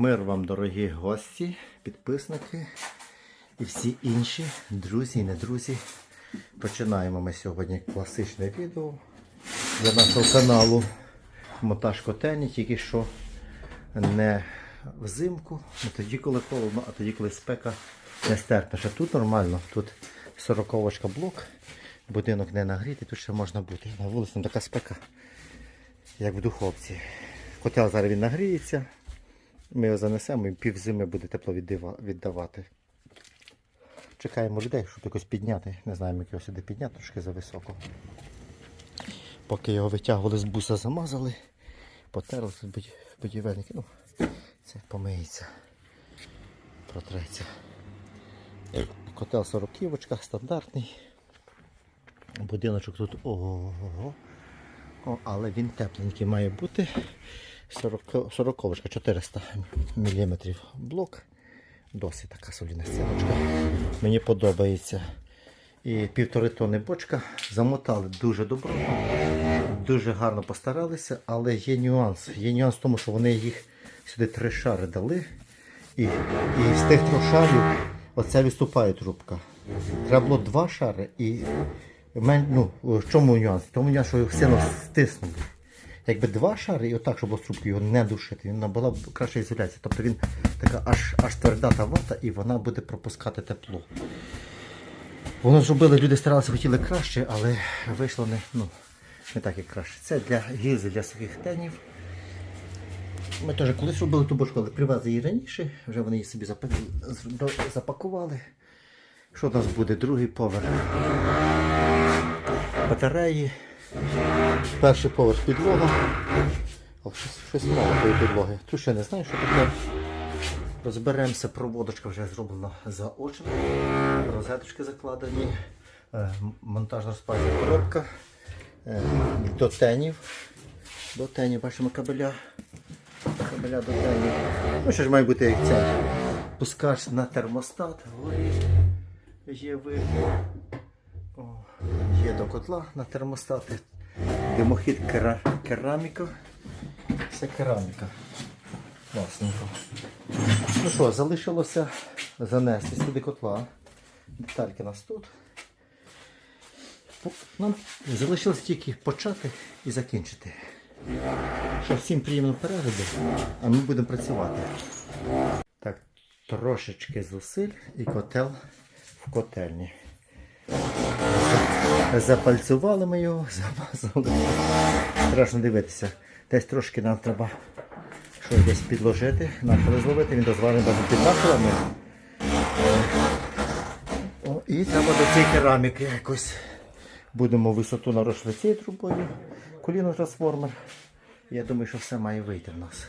Мир вам, дорогі гості, підписники і всі інші друзі і не друзі. Починаємо ми сьогодні класичне відео для нашого каналу Монтаж котельні, тільки що не взимку, не тоді, коли холодно, а тоді, коли спека нестерпна. Ще тут нормально, тут 40 блок, будинок не нагрітий, тут ще можна бути. На вулиці така спека, як в духовці. Котел зараз він нагріється. Ми його занесемо і пів зими буде тепло віддавати. Чекаємо людей, щоб якось підняти. Не знаємо, як його сюди підняти, трошки зависоко. Поки його витягували з буса, замазали, потерли тут будівельники. Ну, це помиється, протреться. Котел 40 ківочка, стандартний. Будиночок тут ого. О, але він тепленький має бути. 40, 40 400 мм блок. Досить така солідна стіночка. Мені подобається. І півтори тонни бочка. Замотали дуже добротно, дуже гарно постаралися, але є нюанс. Є нюанс в тому, що вони їх сюди три шари дали. І, і з тих трьох шарів оця виступає трубка. Треба було два шари і мен- ну, в чому нюанс? Тому що його сильно стиснули. Якби два шари і отак, щоб було з трубки його не душити, він була б краща ізоляція. Тобто він така аж, аж тверда та вата і вона буде пропускати тепло. Воно зробили, люди старалися, хотіли краще, але вийшло не, ну, не так, як краще. Це для гільзи, для сухих тенів. Ми теж колись робили ту бочку, але привезли її раніше, вже вони її собі запакували. Що у нас буде? Другий поверх. Батареї. Перший поверх підлога. О, щось, щось мало тої підлоги. Тут ще не знаю, що таке. Розберемося, проводочка вже зроблена заочно. Розеточки закладені. Е, Монтажна спальня коробка. Е, До тенів. До тенів бачимо кабеля. Кабеля до тенів. Ну що ж має бути як це. Пускач на термостат. Вгорі. Є вихід. Є до котла на термостати. Димохід кера... кераміка. Це кераміка. Класненько. Ну що, залишилося занести сюди котла. Детальки нас тут. Нам залишилось тільки почати і закінчити. Що, всім приємно перегляду, а ми будемо працювати. Так, трошечки зусиль і котел в котельні. Запальцювали ми його, замазали. Страшно дивитися. Десь трошки нам треба щось десь підложити, нахили зловити, він дозволений навіть під нахилами. І треба до цієї кераміки якось. Будемо висоту нарощувати цією трубою. Коліно трансформер. Я думаю, що все має вийти в нас.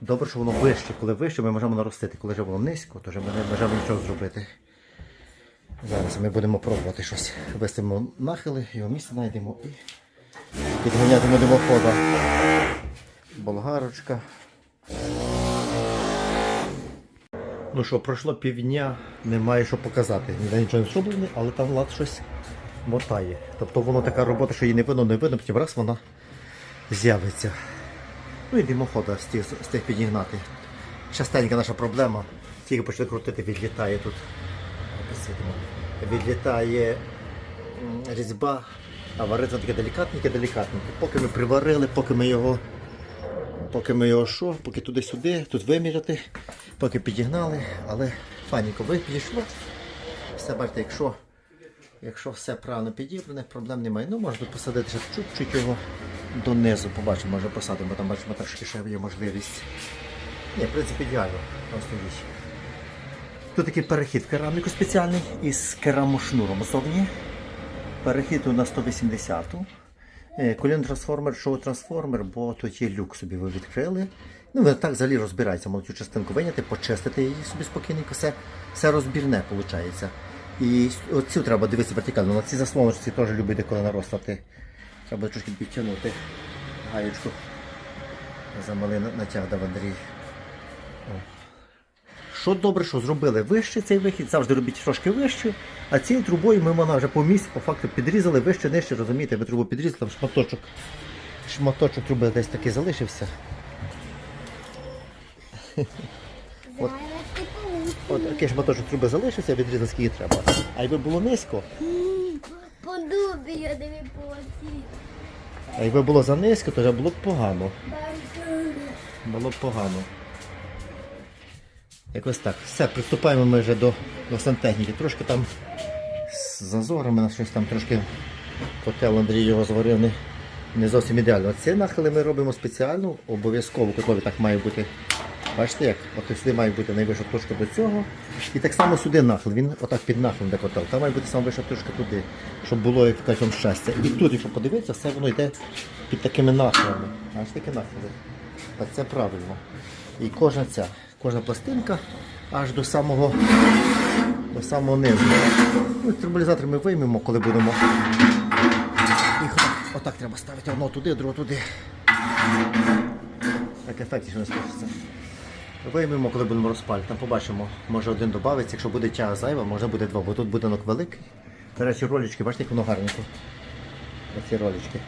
Добре, що воно вище. Коли вище, ми можемо наростити. Коли вже воно низько, то вже ми не можемо нічого зробити. Зараз ми будемо пробувати щось. Вестимо нахили, його місце знайдемо і підганятимо димохода. Болгарочка. Ну що, пройшло півдня, немає що показати. Ніде нічого не зроблено, але там влад щось мотає. Тобто воно така робота, що її не видно, не видно, потім раз вона з'явиться. Ну і димохода встиг, встиг підігнати. Частенька наша проблема. Тільки почали крутити, відлітає тут. Посвітимо. Відлітає різьба, а вариться таке делікатненьке, делікатненьке. Поки ми приварили, поки ми його, поки ми його що, поки туди-сюди, тут виміряти, поки підігнали, але ви підійшло. Все бачите, якщо, якщо все правильно підібране, проблем немає. Ну, можна посадити ще чуть-чуть його донизу, побачимо, може посадимо, там бачимо трошки ще є можливість. Ні, в принципі, ідеально. Просто річ. Тут такий перехід кераміку спеціальний із керамошнуром зовні. Перехід на 180. Колін трансформер, шоу трансформер, бо тут є люк собі ви відкрили. Ну, ви так взагалі розбирається, молодь частинку виняти, почистити її собі спокійненько, все, все розбірне виходить. І оцю треба дивитися вертикально. На ці заслоночці теж любить деколи наростати. Треба трошки підтягнути гаєчку. Замали натяг до Андрій. Що добре, що зробили вище цей вихід, завжди робіть трошки вище, а цією трубою ми вона вже по місці, по факту підрізали вище, нижче, розумієте, ви трубу підрізали, там шматочок, шматочок труби десь такий залишився. От. От такий шматочок труби залишився, відрізати скільки треба. А якби було низько, подубі я полетів. а якби було занизько, то вже було б погано. Було б погано. Якось так. Все, приступаємо ми вже до, до сантехніки. Трошки там з зазорами на щось там трошки котел Андрій його зварив не, не зовсім ідеально. Ці нахили ми робимо спеціально, обов'язково котлові так має бути. Бачите як? От сюди має бути найвища точка до цього. І так само сюди нахил. Він отак під нахилом де котел. Там має бути саме вища точка туди, щоб було як кажуть, вам щастя. І тут, якщо подивитися, все воно йде під такими нахилами. Аж такі нахили. А це правильно. І кожна ця, кожна пластинка аж до самого, до самого низу. Ну, Турбулізатор ми виймемо, коли будемо. Їх отак, треба ставити одно туди, друге туди. Так ефектніше не спишеться. Виймемо, коли будемо розпалювати. Там побачимо, може один додається, якщо буде тяга зайва, може буде два, бо тут будинок великий. До речі, ролічки, бачите, як воно гарненько. Оці ролічки.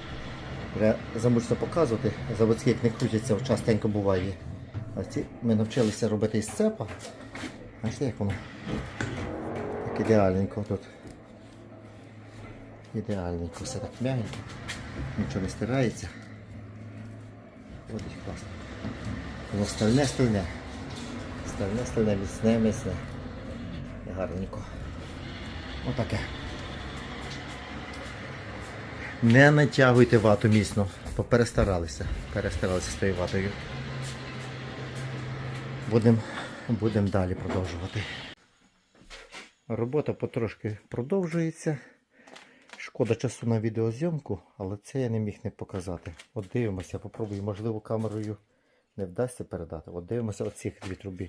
Замучно показувати, заводські як не крутяться, частенько буває. А ми навчилися робити із цепа. Бачите, як воно? Так ідеальненько тут. Ідеальненько, все так м'ягенько, нічого не стирається. Ходить класно. Воно стальне, стальне. Стальне, стальне, міцне, міцне. Гарненько. Отаке. Не натягуйте вату міцно, бо перестаралися. Перестаралися з тою ватою. Будемо будем далі продовжувати. Робота потрошки продовжується. Шкода часу на відеозйомку, але це я не міг не показати. От дивимося, попробую, можливо, камерою не вдасться передати. От дивимося оці дві труби.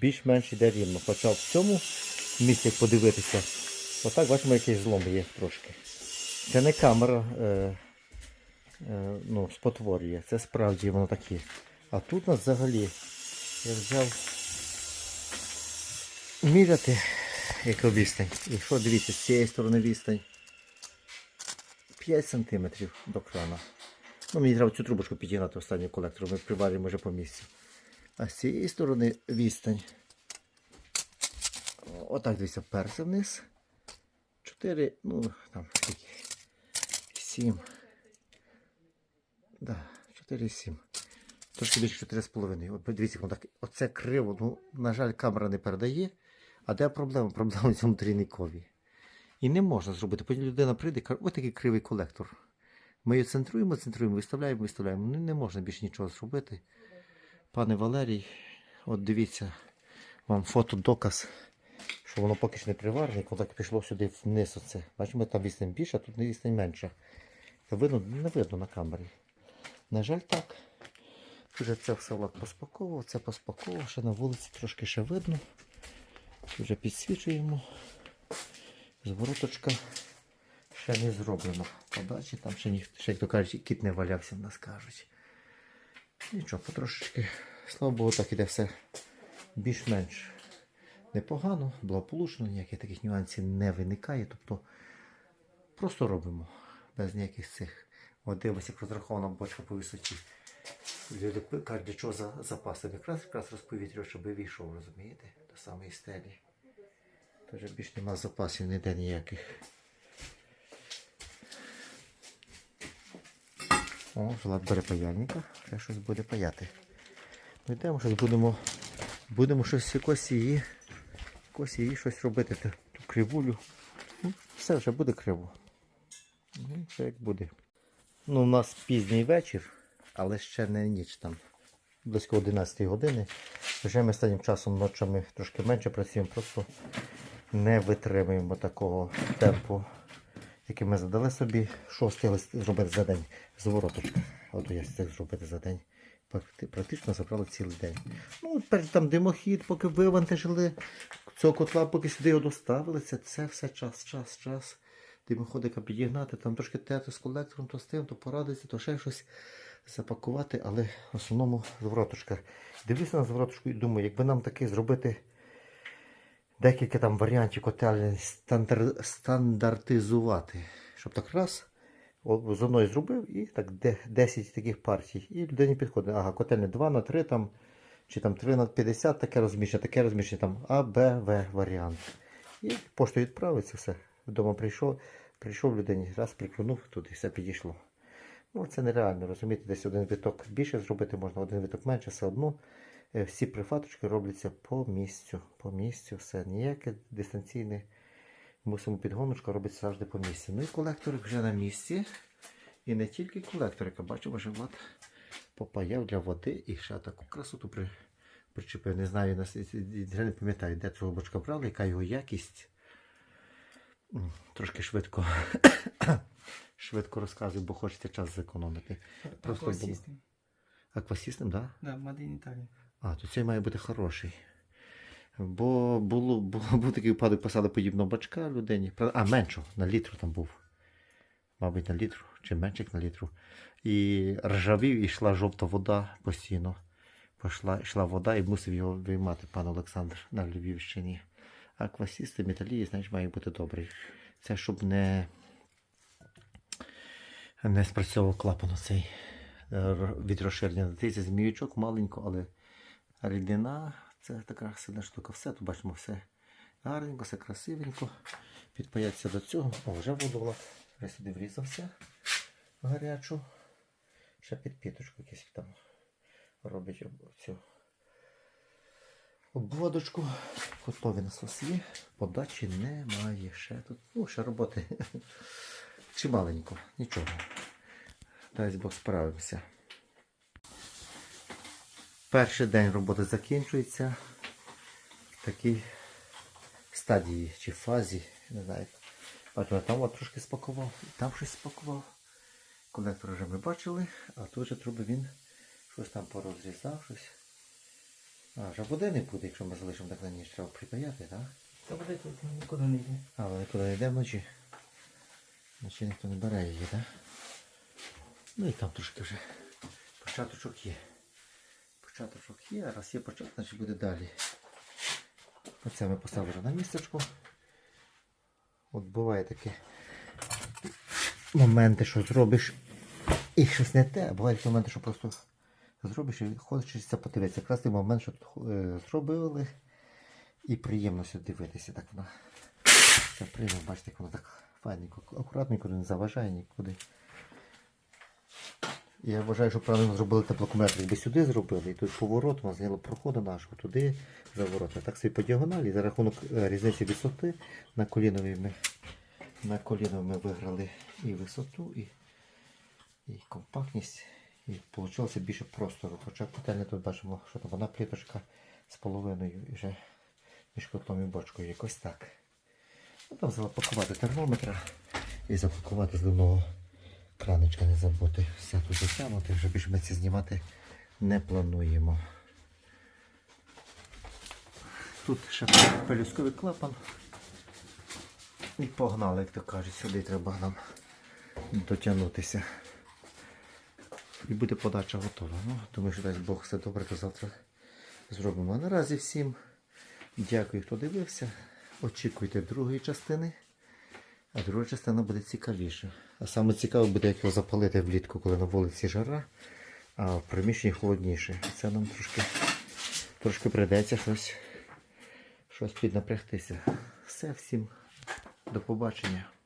Більш-менш іде рівно. Хоча в цьому місці подивитися. Отак бачимо, якийсь злом є трошки. Це не камера е, е, ну, спотворює, це справді воно таке. А тут у нас взагалі я взяв міряти, яка відстань. І що дивіться, з цієї сторони відстань 5 см до крана. Ну, мені треба цю трубочку підігнати останню колектору, ми приварюємо вже по місці. А з цієї сторони відстань. Отак дивіться, перся вниз. 4, ну там скільки. 7. Да, 4,7. Трошки більше 4,5. От дивіться, так, оце криво. Ну, на жаль, камера не передає. А де проблема? Проблема в цьому трійникові. І не можна зробити. Потім людина прийде і каже, ось такий кривий колектор. Ми її центруємо, центруємо, виставляємо, виставляємо. Ну не можна більше нічого зробити. Пане Валерій, от дивіться, вам фотодоказ, що воно поки що не приварене, коли так пішло сюди вниз. Оце. Бачимо, там відстань більша, а тут відстань менша. Та видно, не видно на камері. На жаль, так. Вже це все Влад поспаковував, це поспаковував, ще на вулиці трошки ще видно. Вже підсвічуємо. Звороточка ще не зроблено. Подачі там ще ніхто, ще як то кажуть, кіт не валявся, в нас кажуть. Нічого, потрошечки. Слава Богу, так іде все більш-менш непогано, благополучно, ніяких таких нюансів не виникає. Тобто просто робимо без ніяких цих. От дивимося, як розрахована бочка по висоті. Кажуть, для чого за запасом? Якраз якраз розповітря, щоб вийшов, розумієте, до самої стелі. Тож більш нема запасів ніде ніяких. О, Влад бере паяльника, ще щось буде паяти. Ну йдемо, щось будемо, будемо щось якось її, якось її щось робити, ту, ту кривулю. Ну, все вже буде криво. Ну, Все як буде. Ну, у нас пізній вечір, але ще не ніч там. Близько 11 години. Вже ми останнім часом ночами трошки менше працюємо, просто не витримуємо такого темпу, який ми задали собі, що встигли зробити за день. Звороточка. От я встиг зробити за день. Практично забрали цілий день. Ну, перед там димохід, поки вивантажили цього котла, поки сюди його доставили, це, це все час, час, час. Димоходика підігнати, там трошки тети з колектором, то з тим, то порадитися, то ще щось запакувати, але в основному звороточка. Дивлюся на звороточку і думаю, якби нам таки зробити декілька там варіантів котельні стандар... стандартизувати. Щоб так раз з одної зробив і так 10 таких партій. І людині підходить. Ага, котельня 2 на 3 там чи там 3 на 50 таке розміщення, таке розміщення, там А, Б, В варіант. І поштою відправиться все. Вдома прийшов, прийшов людині, раз прикрунув, тут і все підійшло. Ну, це нереально, розумієте, десь один виток більше зробити можна, один виток менше, все одно. Е, Всі прифаточки робляться по місцю. По місцю, все. Ніяке дистанційне. Мусимо підгоночка робиться завжди по місці. Ну і колекторик вже на місці. І не тільки колекторика, бачу, вже Влад попаяв для води і ще таку красоту при, причепив. Не знаю, я не пам'ятаю, де цього бочка брали, яка його якість. Трошки швидко. Швидко розказую, бо хочеться час зекономити. Просто Аквасістем. Аквасістем, так? Да? Да, Made in. А, то цей має бути хороший. Бо було, було, був такий випадок, посадили подібного бачка людині. А, меншого, на літру там був. Мабуть, на літру, чи менше як на літру. І ржавів, і йшла жовта вода постійно. Пішла, йшла вода і мусив його виймати пан Олександр на Львівщині. Аквасісти, металії, знаєш, має бути добрий. Це щоб не, не спрацьовував клапан оцей е, від розширення. Це зміючок маленько, але рідина це така сильна штука. Все, тут бачимо все гарненько, все красивенько. Підпаяться до цього. О, вже воду Я сюди врізався гарячу. Ще підпіточку якусь там робить цю обводочку. Готові насос є. Подачі немає. Ще тут. Ну, ще роботи. Чималенько, нічого. Дай Бог справимося. Перший день роботи закінчується в такій стадії чи фазі, не знаю. Бачимо, там от трошки спакував, і там щось спакував. Конектор вже ми бачили, а тут вже труби він щось там порозрізав, щось. А, вже води не буде, якщо ми залишимо так на ніч, треба припаяти, так? Та води тут нікуди не йде. А, але нікуди не йде вночі. Вночі ніхто не бере її, так? Ну і там трошки вже початочок є. Початочок є, а раз є початок, значить буде далі. Оце ми поставили на містечко. От буває такі моменти, що зробиш і щось не те, а бувають моменти, що просто зробиш і хочеться подивитися. Якраз той момент, що тут е, зробили, і приємно сюди дивитися. Так вона це прийме, бачите, як воно так файненько, акуратненько, не заважає нікуди. Я вважаю, що правильно зробили теплокомертор. Якби сюди зробили, і тут поворот, у нас зняло проходу нашого, туди заворот. Так собі по діагоналі, за рахунок е, різниці висоти на коліновій ми, на коліно ми виграли і висоту, і, і компактність. І вийшло більше простору. Хоча котельня тут бачимо, що там одна пліточка з половиною і вже між котлом і бочкою якось так. Ну, там запакувати термометра і запакувати з одного краничка, не забути. Все тут затягнути, вже більше ми це знімати не плануємо. Тут ще пелюсковий клапан. І погнали, як то кажуть, сюди треба нам дотягнутися. І буде подача готова. Ну, думаю, що дасть Бог все добре, то завтра зробимо. А наразі всім дякую, хто дивився. Очікуйте другої частини. А друга частина буде цікавіша. А саме цікаво буде, як його запалити влітку, коли на вулиці жара, а в приміщенні холодніше. Це нам трошки, трошки прийдеться щось, щось піднапрягтися. Все, всім до побачення.